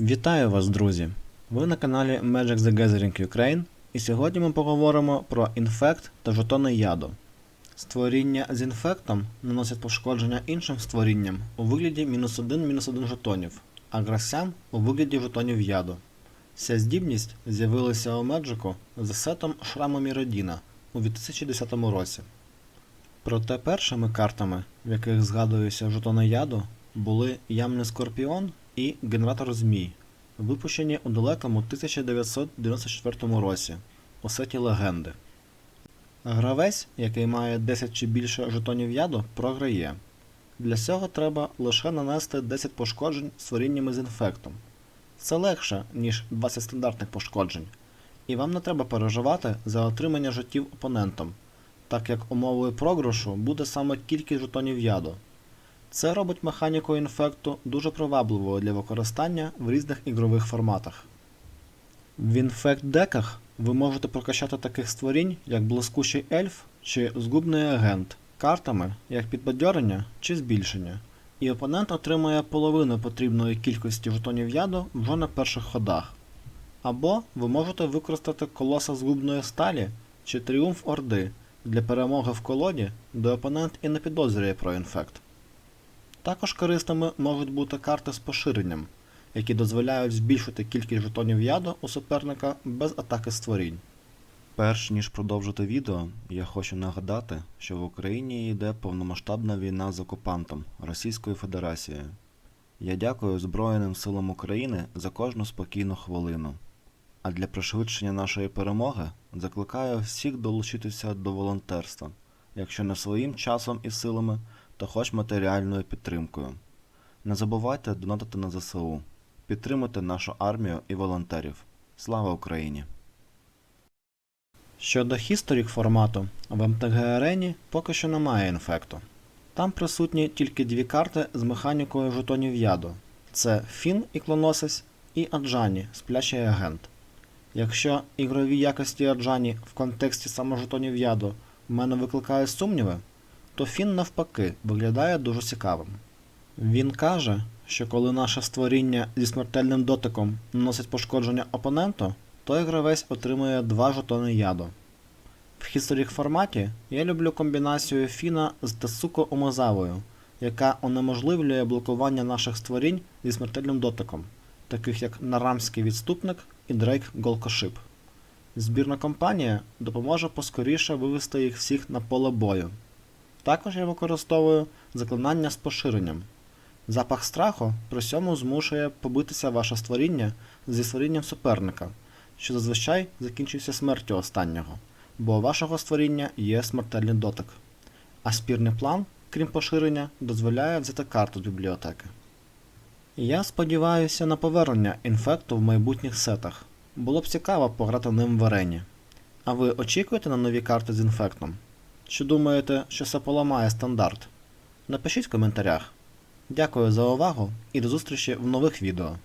Вітаю вас, друзі! Ви на каналі Magic the Gathering Ukraine, і сьогодні ми поговоримо про інфект та жетони яду. Створіння з інфектом наносять пошкодження іншим створінням у вигляді мінус 1 мінус 1 жетонів, а гравцям у вигляді жетонів яду. Ця здібність з'явилася у Меджику за сетом Шраму Міродіна у 2010 році. Проте першими картами, в яких згадуються жетони яду, були Ямний Скорпіон і Генератор Змій, випущені у далекому 1994 році у сеті Легенди. Гравець, який має 10 чи більше жетонів яду, програє. Для цього треба лише нанести 10 пошкоджень створіннями з інфектом. Це легше, ніж 20 стандартних пошкоджень, і вам не треба переживати за отримання життів опонентом, так як умовою програшу буде саме кількість жетонів яду. Це робить механіку інфекту дуже привабливою для використання в різних ігрових форматах. В інфект-деках ви можете прокачати таких створінь, як блискучий ельф чи згубний агент, картами як підбадьорення чи збільшення, і опонент отримує половину потрібної кількості жетонів яду вже на перших ходах. Або ви можете використати колоса згубної сталі чи тріумф Орди для перемоги в колоді, де опонент і не підозрює про інфект. Також корисними можуть бути карти з поширенням, які дозволяють збільшити кількість жетонів яду у суперника без атаки створінь. Перш ніж продовжити відео, я хочу нагадати, що в Україні йде повномасштабна війна з окупантом Російською Федерацією. Я дякую Збройним силам України за кожну спокійну хвилину. А для пришвидшення нашої перемоги закликаю всіх долучитися до волонтерства, якщо не своїм часом і силами, то хоч матеріальною підтримкою. Не забувайте донатити на ЗСУ. Підтримуйте нашу армію і волонтерів. Слава Україні! Щодо хісторік формату, в МТГ Арені поки що немає інфекту. Там присутні тільки дві карти з механікою жетонів яду: це Фін і Клоносис і Аджані Сплячий агент. Якщо ігрові якості Аджані в контексті саме жетонів яду в мене викликають сумніви, то Фін навпаки виглядає дуже цікавим. Він каже, що коли наше створіння зі смертельним дотиком наносить пошкодження опоненту, той гравець отримує два жетони яду. В хісторік форматі я люблю комбінацію Фіна з Тесуко Омозавою, яка унеможливлює блокування наших створінь зі смертельним дотиком, таких як Нарамський відступник і Дрейк Голкошип. Збірна компанія допоможе поскоріше вивести їх всіх на поле бою. Також я використовую заклинання з поширенням. Запах страху при цьому змушує побитися ваше створіння зі створінням суперника, що зазвичай закінчується смертю останнього, бо у вашого створіння є смертельний дотик. А спірний план, крім поширення, дозволяє взяти карту з бібліотеки. Я сподіваюся на повернення інфекту в майбутніх сетах. Було б цікаво пограти ним в арені. А ви очікуєте на нові карти з інфектом? Чи думаєте, що це поламає стандарт? Напишіть в коментарях. Дякую за увагу і до зустрічі в нових відео.